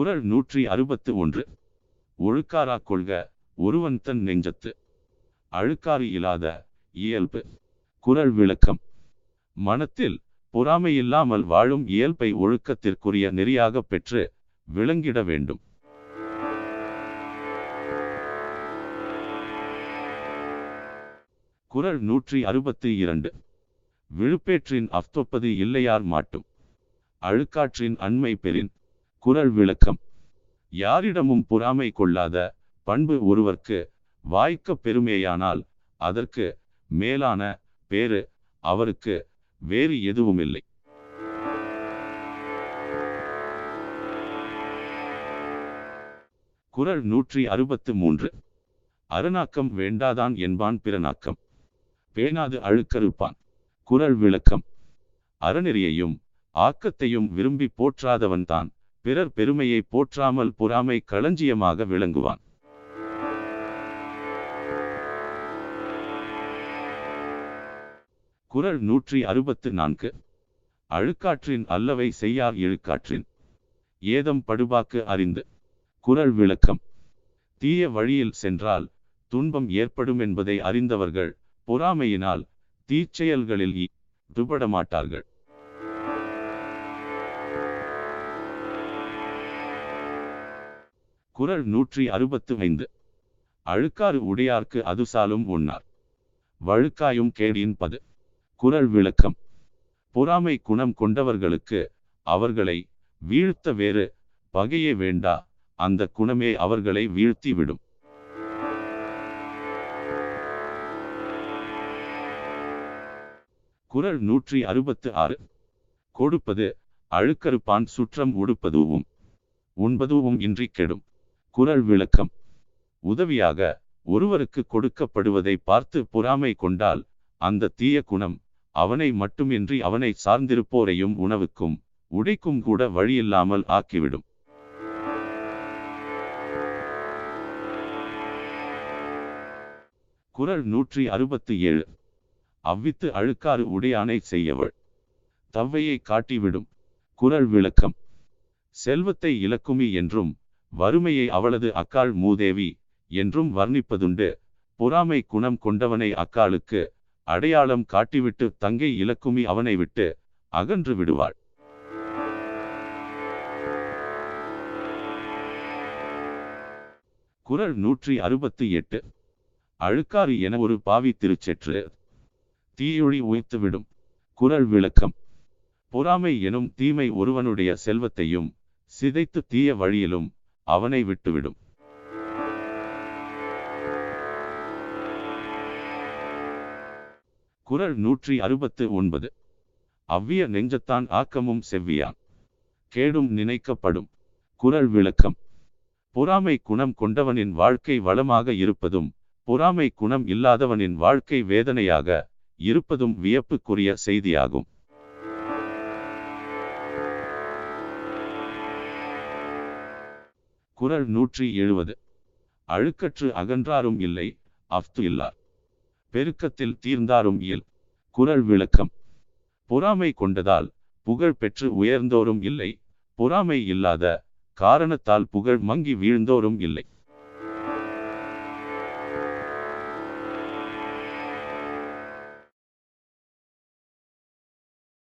குரல் நூற்றி அறுபத்து ஒன்று. ஒழுக்காரா கொள்க ஒருவன் தன் நெஞ்சத்து. அழுக்காறு இல்லாத இயல்பு. குரல் விளக்கம். மனத்தில் பொறாமை இல்லாமல் வாழும் இயல்பை ஒழுக்கத்திற்குரிய நெறியாக பெற்று விளங்கிட வேண்டும். குரல் நூற்றி அறுபத்தி இரண்டு. விழுப்பேற்றின் அஃதொப்பது இல்லையார் மாட்டும். அழுக்காற்றின் அண்மை பெறின் குறள் விளக்கம். யாரிடமும் பொறாமை கொள்ளாத பண்பு ஒருவர்க்கு வாய்க்க பெருமையானால் அதற்கு மேலான பேறு அவருக்கு வேறு எதுவுமில்லை. குறள் நூற்றி அறுபத்து மூன்று. அரணாக்கம் வேண்டாதான் என்பான் பிறனாக்கம். பேணாது அழுக்கறுப்பான். குறள் விளக்கம். அறநெறியையும் ஆக்கத்தையும் விரும்பி போற்றாதவன்தான். பிறர் பெருமையை போற்றாமல் பொறாமை களஞ்சியமாக விளங்குவான். குறள் நூற்றி அறுபத்து நான்கு. அழுக்காற்றின் அல்லவை செய்யார் இழுக்காற்றின். ஏதம் படுபாக்கு அறிந்து. குரல் விளக்கம். தீய வழியில் சென்றால் துன்பம் ஏற்படும் என்பதை அறிந்தவர்கள் பொறாமையினால் தீச்செயல்களில் ஈடுபட குரல் நூற்றி அறுபத்து ஐந்து. அழுக்காறு உடையார்க்கு அதுசாலும் உண்ணார் வழுக்காயும் கேடின் பது. குறள் விளக்கம். பொறாமை குணம் கொண்டவர்களுக்கு அவர்களை வீழ்த்த வேறு பகையே வேண்டா அந்த குணமே அவர்களை வீழ்த்தி விடும். குரல் நூற்றி அறுபத்து ஆறு. கொடுப்பது அழுக்கறுப்பான் சுற்றம் உடுப்பதுவும் உண்பதுவும் இன்றி கெடும். குரல் விளக்கம் உதவியாக ஒருவருக்கு கொடுக்கப்படுவதை பார்த்து பொறாமை கொண்டால் அந்த தீய குணம் அவனை மட்டுமின்றி அவனை சார்ந்திருப்போரையும் உணவுக்கும் உடைக்கும் கூட வழியில்லாமல் ஆக்கிவிடும். குரல் நூற்றி அறுபத்தி ஏழு அவ்வித்து அழுக்காறு உடையானை செய்யவள். தவ்வையை காட்டிவிடும். குரல் விளக்கம் செல்வத்தை இலக்குமி என்றும் வறுமையை அவளது அக்காள் மூதேவி என்றும் வர்ணிப்பதுண்டு. பொறாமை குணம் கொண்டவனை அக்காளுக்கு அடையாளம் காட்டிவிட்டு தங்கை இலக்குமி அவனை விட்டு அகன்று விடுவாள். குறள் நூற்றி அறுபத்தி எட்டு. அழுக்காறு என ஒரு பாவி திருச்செற்று தீயொழி உய்த்துவிடும். குரல் விளக்கம். பொறாமை எனும் தீமை ஒருவனுடைய செல்வத்தையும் சிதைத்து தீய வழியிலும் அவனை விட்டுவிடும். குறள் நூற்றி அறுபத்து ஒன்பது. அவ்விய நெஞ்சத்தான் ஆக்கமும் செவ்வியான். கேடும் நினைக்கப்படும். குரல் விளக்கம். பொறாமை குணம் கொண்டவனின் வாழ்க்கை வளமாக இருப்பதும் பொறாமை குணம் இல்லாதவனின் வாழ்க்கை வேதனையாக இருப்பதும் வியப்புக்குரிய செய்தியாகும். குரல் நூற்றி எழுபது அழுக்கற்று அகன்றாரும் இல்லை அஃது இல்லார். பெருக்கத்தில் தீர்ந்தாரும் இயல். குரல் விளக்கம். பொறாமை கொண்டதால் புகழ் பெற்று உயர்ந்தோரும் இல்லை பொறாமை இல்லாத காரணத்தால் புகழ் மங்கி வீழ்ந்தோரும் இல்லை.